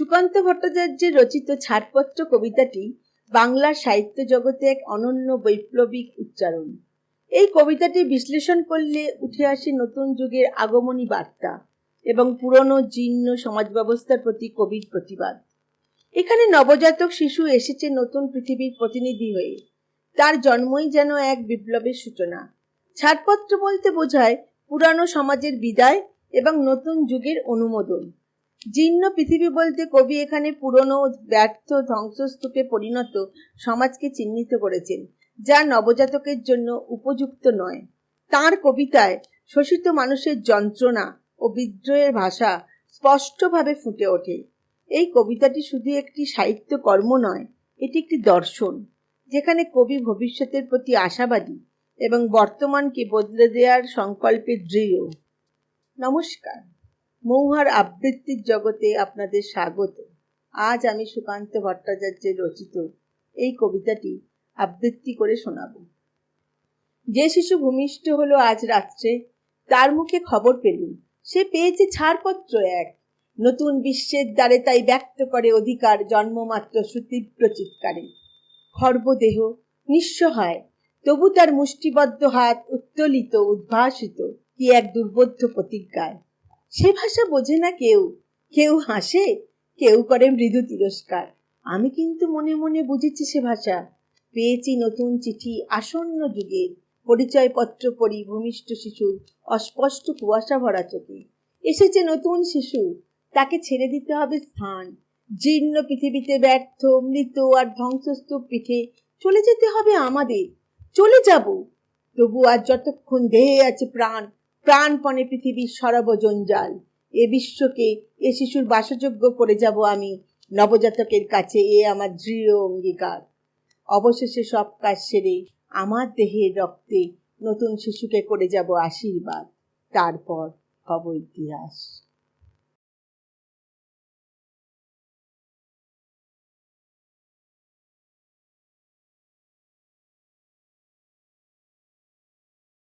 সুকান্ত ভট্টাচার্যের রচিত ছাড়পত্র কবিতাটি বাংলার সাহিত্য জগতে এক অনন্য বৈপ্লবিক উচ্চারণ। এই কবিতাটি বিশ্লেষণ করলে উঠে আসে নতুন যুগের আগমনী বার্তা এবং পুরনো জীর্ণ সমাজ ব্যবস্থার প্রতি কবির প্রতিবাদ। এখানে নবজাতক শিশু এসেছে নতুন পৃথিবীর প্রতিনিধি হয়ে। তার জন্মই যেন এক বিপ্লবের সূচনা। ছাড়পত্র বলতে বোঝায় পুরানো সমাজের বিদায় এবং নতুন যুগের অনুমোদন। জীর্ণ পৃথিবী বলতে কবি এখানে পুরনো, ব্যর্থ, ধ্বংসস্তূপে পরিণত সমাজকে চিহ্নিত করেছেন, যা নবজাতকের জন্য উপযুক্ত নয়। তার কবিতায় শোষিত মানুষের যন্ত্রণা ও বিদ্রোহের ভাষা স্পষ্টভাবে ফুটে ওঠে। এই কবিতাটি শুধু একটি সাহিত্য কর্ম নয়, এটি একটি দর্শন, যেখানে কবি ভবিষ্যতের প্রতি আশাবাদী এবং বর্তমানকে বদলে দেওয়ার সংকল্পে দৃঢ়। নমস্কার। মৌহার আবৃত্তির জগতে আপনাদের স্বাগত। আজ আমি সুকান্ত ভট্টাচার্যের রচিত এই কবিতাটি আবৃত্তি করে শোনাব। যে শিশু ভূমিষ্ঠ হলো আজ রাত্রে, তার মুখে খবর পেলুম। সে পেয়েছে ছাড়পত্র এক। নতুন বিশ্বের দ্বারে তাই ব্যক্ত করে অধিকার জন্মমাত্র সুতীব্র চিৎকারে। খর্বদেহ নিঃস্ব হয়, তবু তার মুষ্টিবদ্ধ হাত উত্তোলিত, উদ্ভাসিত, কি এক দুর্বোধ্য প্রতিজ্ঞায়। সে ভাষা বোঝে না কেউ। কেউ হাসে, কেউ করে মৃদু তিরস্কার। আমি কিন্তু মনে মনে বুঝেছি সে ভাষা। পেয়েছি নতুন চিঠি আসন্ন যুগের পরিচয়পত্র পড়ি ভূমিষ্ঠ শিশুর অস্পষ্ট কুয়াশা ভরা চোখে। এসেছে নতুন শিশু। তাকে ছেড়ে দিতে হবে স্থান। জীর্ণ পৃথিবীতে ব্যর্থ, মৃত আর ধ্বংসস্তূপ পিঠে চলে যেতে হবে আমাদের। চলে যাব। তবু আর যতক্ষণ দেহে আছে প্রাণ প্রাণপণে পৃথিবীর সরবজঞ্জাল। এ বিশ্বকে, এ শিশুর বাসযোগ্য করে যাব আমি। নবজাতকের কাছে এ আমার দৃঢ় অঙ্গীকার। অবশেষে সব কাজ সেরে আমার দেহের রক্তে নতুন শিশুকে করে যাব আশীর্বাদ। তারপর হব ইতিহাস।